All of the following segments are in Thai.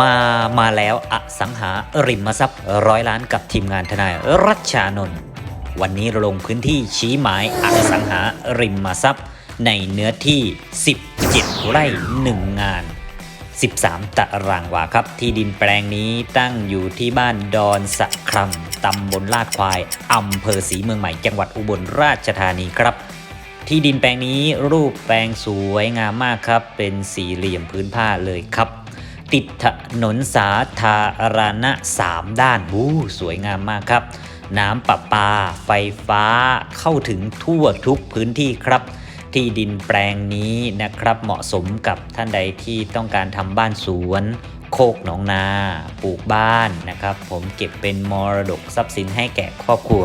มามาแล้วอสังหาริมทรัพย์ร้อยล้านกับทีมงานทนายรัชชานนท์วันนี้เราลงพื้นที่ชี้หมายอสังหาริมทรัพย์ ในเนื้อที่ 17 ไร่ 1 งาน 13 ตารางวาครับ ที่ดินแปลงนี้ตั้งอยู่ที่บ้านดอนสะครังตำบลลาดควายอำเภอศรีเมืองใหม่จังหวัดอุบลราชธานีครับที่ดินแปลงนี้รูปแปลงสวยงามมากครับ เป็นสี่เหลี่ยมพื้นผ้าเลยครับ ติดถนนสาธารณะสามด้านวู้สวยงามมากครับ น้ำประปา ไฟฟ้าเข้าถึงทั่วทุกพื้นที่ครับ ที่ดินแปลงนี้นะครับเหมาะสมกับท่านใดที่ต้องการทำบ้านสวน โคกหนองนา ปลูกบ้านนะครับ ผมเก็บเป็นมรดกทรัพย์สินให้แก่ครอบครัว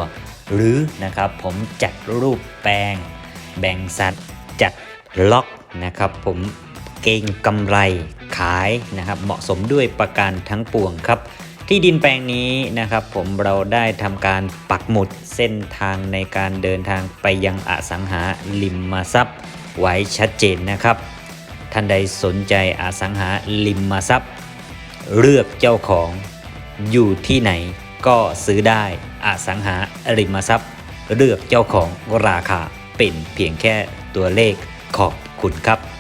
หรือนะครับผมจัดรูปแปลง แบ่งสัดจัดล็อกนะครับผมเก่งกำไร ขายนะครับ เหมาะสมด้วยประการทั้งปวงครับ ที่ดินแปลงนี้นะครับผมเราได้ทำการปักหมุดเส้นทางในการเดินทางไปยังอสังหาริมทรัพย์ ไว้ชัดเจนนะครับ ท่านใดสนใจอสังหาริมทรัพย์ เลือกเจ้าของอยู่ที่ไหนก็ซื้อได้อสังหาริมทรัพย์ เลือกเจ้าของราคาเป็นเพียงแค่ตัวเลขขอบคุณครับ